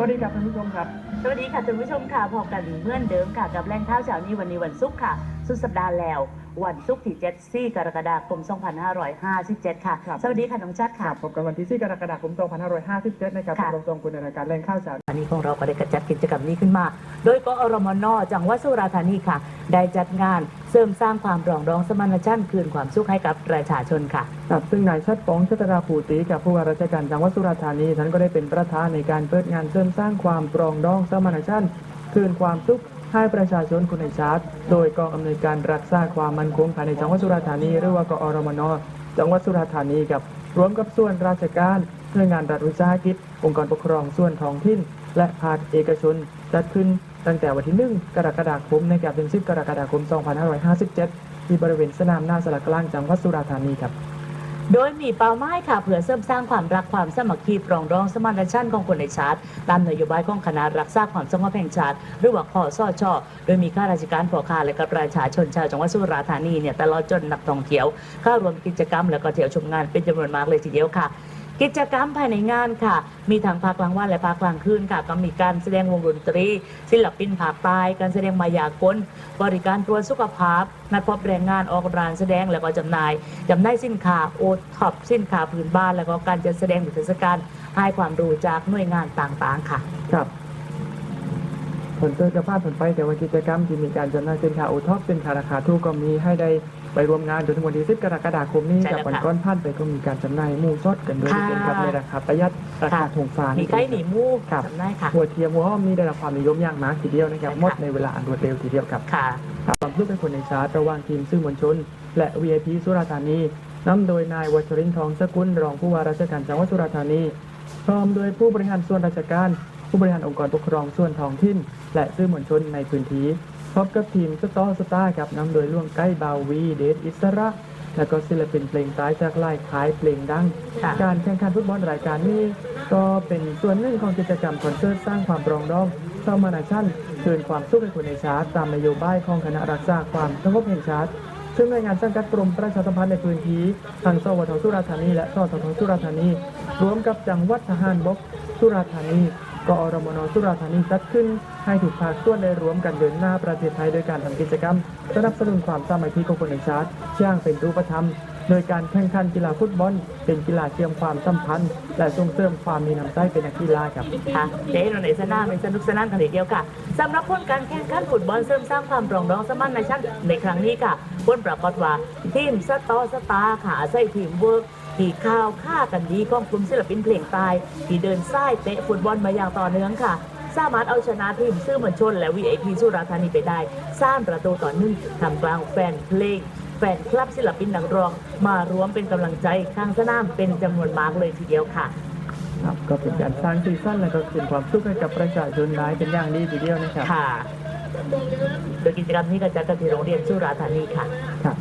วัสดีครับท่านผู้ชมครับ สวัสดีค่ะท่านผู้ชมค่ะพบกันเหมือนเดิมค่ะ กับแรงข้าวเช้านี้วันนี้วันศุกร์ค่ะ สุดสัปดาห์แล้ว วันศุกร์ที่7ซี่กรกฎาคม 2557 ค่ะครับสวัสดีค่ะน้องจัดคค่ะรับพบกันวันที่4กรกฎาคม 2557 นะครับค่ะผมตรงคุณในรายการแรงข้าวเช้าวันนี้ของเราก็ได้กระจัดกิจกรรมนี้ขึ้นมา โดยกอรมนจังหวัดสุราษฎร์ธานีค่ะ ได้จัดงาน เสริมสร้างความปรองดองสมานฉันท์คืนความสุขให้กับประชาชนค่ะ ครับซึ่งนายชัดปองชัตราภูตีกับผู้ว่าราชการจังหวัดสุราษฎร์ธานีท่านก็ได้เป็นประธานในการเปิดงานเสริมสร้างความปรองดองสมานฉันท์คืนความสุขให้ประชาชนคนในชาติ โดยกองอำนวยการรักษาความมั่นคงภายในจังหวัดสุราษฎร์ธานีหรือว่ากอรมนจังหวัดสุราษฎร์ธานีกับร่วมกับส่วนราชการหน่วยงานรัฐวิสาหกิจ องค์กรปกครองส่วนท้องถิ่น และภาคเอกชนจัดขึ้น ตั้งแต่วันที่ 1 กรกฎาคมนะครับถึง 10 กรกฎาคม 2557 ที่บริเวณสนามหน้าสารกลางจังหวัดสุราษฎร์ธานีครับโดยมีเป้าหมายค่ะเพื่อเสริมสร้างความรักความสมัคคีปรองดองสมานฉันท์ของคนในชาติ ตามนโยบายของคณะรักษาความสงบแห่งชาติ หรือว่าคอสชโดยมีข้าราชการพ่อค้าและก็ประชาชนชาวจังหวัดสุราษฎร์ธานีเนี่ยตลอดจนนักท่องเที่ยวเข้าร่วมกิจกรรมและก็เที่ยวชมงานเป็นจำนวนมากเลยทีเดียวค่ะ กิจกรรมภายในงานค่ะ มีทั้งภาคกลางวันและภาคกลางคืนค่ะก็มีการแสดงวงดนตรี ศิลปินภาคใต้การแสดงมายากลบริการตรวจสุขภาพ นัดพบแรงงานออกร้านแสดงแล้วก็จำหน่ายจำหน่ายสินค้าโอท็อปสินค้าพื้นบ้าน แล้วก็การจัดแสดงนิทเทศการให้ความรู้จากหน่วยงานต่างๆ ค่ะ ครับ ผลเตอร์จะพลาดผลไปแต่ว่ากิจกรรมที่มีการจำหน่ายสินค้าโอท็อปสินค้าราคาถูกก็มีให้ได้ไปร่วมงานจนถึงวันที่10กรกฎาคมนี้ใช่กับแล้ววันค่ะก้อนพันไปก็มีการจำหน่ายหมูสดกันด้วยค่ะเป็นครับในราคาประหยัดราคาค่ะถงฟ้ามีมีไก่หนีหมูครับจำได้ค่ะหัวเทียมหัวห้อมมีได้รับความนิยมอย่างมากทีเดียวนะครับใช่ค่ะหมดในเวลาอันรวดเร็วทีเดียวครับค่ะครับความรู้เป็นคนในชาร์ตระหว่างทีมสื่อมวลชน และ VIP สุราษฎร์ธานีนำโดยนายวชรินทร์ทองสกุลรองผู้ว่าราชการจังหวัดสุราษฎร์ธานีพร้อมโดยผู้บริหารส่วนราชการ ผู้บริหารองค์กรปกครองส่วนท้องถิ่น และสื่อมวลชนในพื้นที่พบกับทีมสตอสตาร์ครับนำโดยล่วงใกล้บาวีเดชอิสระ และก็ศิลปินเพลงตายจากไล่ขายเพลงดัง ค่ะการแข่งขันฟุตบอลรายการนี้ ก็เป็นส่วนหนึ่งของกิจกรรมคอนเสิร์ตสร้างความปรองดองสมานฉันท์คืนความสุขให้คนในชาติตามนโยบายของคณะรักษาความสงบแห่งชาติ ซึ่งหน่วยงานสังกัดกรมประชาสัมพันธ์ในพื้นที่ทางสวทสุราษฎร์ธานีและสททสุราษฎร์ธานีรวมกับจังหวัดทหารบกสุราษฎร์ธานี กอรมนสุราธานีจัดขึ้น ให้ถูกภาคส่วนได้รวมกันเดินหน้าประเทศไทยโดยการทำกิจกรรม สนับสนุนความสามัคคีของคนในชาติอย่างเป็นรูปธรรม โดยการแข่งขันกีฬาฟุตบอล เป็นกีฬาเชื่อมความสัมพันธ์ และส่งเสริมความมีน้ำใจเป็นนักกีฬาครับค่ะเจ๊เราในสนามเป็นสนุกสนานกันเลยเดียวค่ะสำหรับผลการแข่งขันฟุตบอลเสริมสร้างความปรองดองสมานฉันท์ในครั้งนี้ค่ะผลปรากฏว่าทีมสตอสตาร์ค่ะใส่ทีมเวิร์ก ที่ข้าวฆ่ากันดีของกลุ่มศิลปินเพลงตายที่เดินสายเตะฟุตบอลมาอย่างต่อเนื่องค่ะ สามารถเอาชนะทีมซื่อมวลชน และ VIP สุราษฎร์ธานีไปได้ สร้างประตูต่อหนึ่งทำกลางแฟนเพลง แฟนคลับศิลปินนักร้อง มารวมเป็นกำลังใจข้างสนามเป็นจำนวนมากเลยทีเดียวค่ะครับก็เป็นการสร้างซีซั่นและก็คืนความสุขให้กับประชาชนได้เป็นอย่างดีทีเดียวนะครับค่ะโดยกิจกรรมนี้ก็จัดกันที่โรงเรียนสุราษฎร์ธานีค่ะครับ